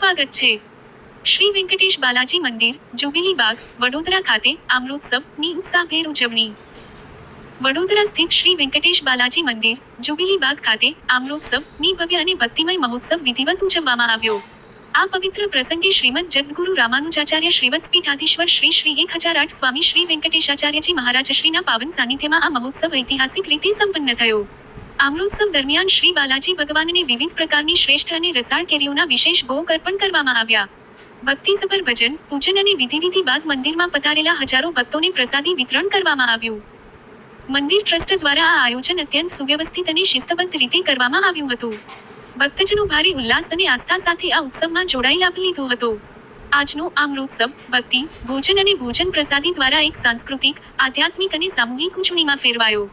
સ્વાગત છે. શ્રી વેંકટેશ બાલાજી મંદિર, જુબિલી બાગ, વડોદરા ખાતે અમૃતસરની ઉત્સાહભેર ઉજવણી. વડોદરા સ્થિત શ્રી વેંકટેશ બાલાજી મંદિર, જુબિલી બાગ ખાતે અમૃતસરની ભવ્ય અને ભક્તિમય મહોત્સવ વિધિવત ઉજવવામાં આવ્યો. આ પવિત્ર પ્રસંગે શ્રીમદ જગદગુરુ રામાનુજાચાર્ય શ્રીવત્સ પીઠાધીશ્વર શ્રી શ્રી એક હજાર આઠ સ્વામી શ્રી વેંકટેશાચાર્યજી મહારાજશ્રીના પાવન સાનિધ્યમાં આ મહોત્સવ ઐતિહાસિક રીતે સંપન્ન થયો. અમૃતસર દરમિયાન શ્રી બાલાજી ભગવાનને વિવિધ પ્રકારની શ્રેષ્ઠ અને રસાળ કેરીઓના વિશેષ ભોગ અર્પણ કરવામાં આવ્યા. ભક્તિસભર ભજન, પૂજન અને વિધિ વિધિ બાદ મંદિરમાં પધારેલા હજારો ભક્તોને પ્રસાદી વિતરણ કરવામાં આવ્યું. મંદિર ટ્રસ્ટ દ્વારા આ આયોજન અત્યંત સુવ્યવસ્થિત અને શિસ્તબદ્ધ રીતે કરવામાં આવ્યું હતું. ભક્તજનો ભારે ઉલ્લાસ અને આસ્થા સાથે આ ઉત્સવમાં જોડાઈ લાભ લીધો હતો. આજનો અમૃતસવ ભક્તિ, ભોજન અને ભોજન પ્રસાદી દ્વારા એક સાંસ્કૃતિક, આધ્યાત્મિક અને સામૂહિક ઉજવણીમાં ફેરવાયો.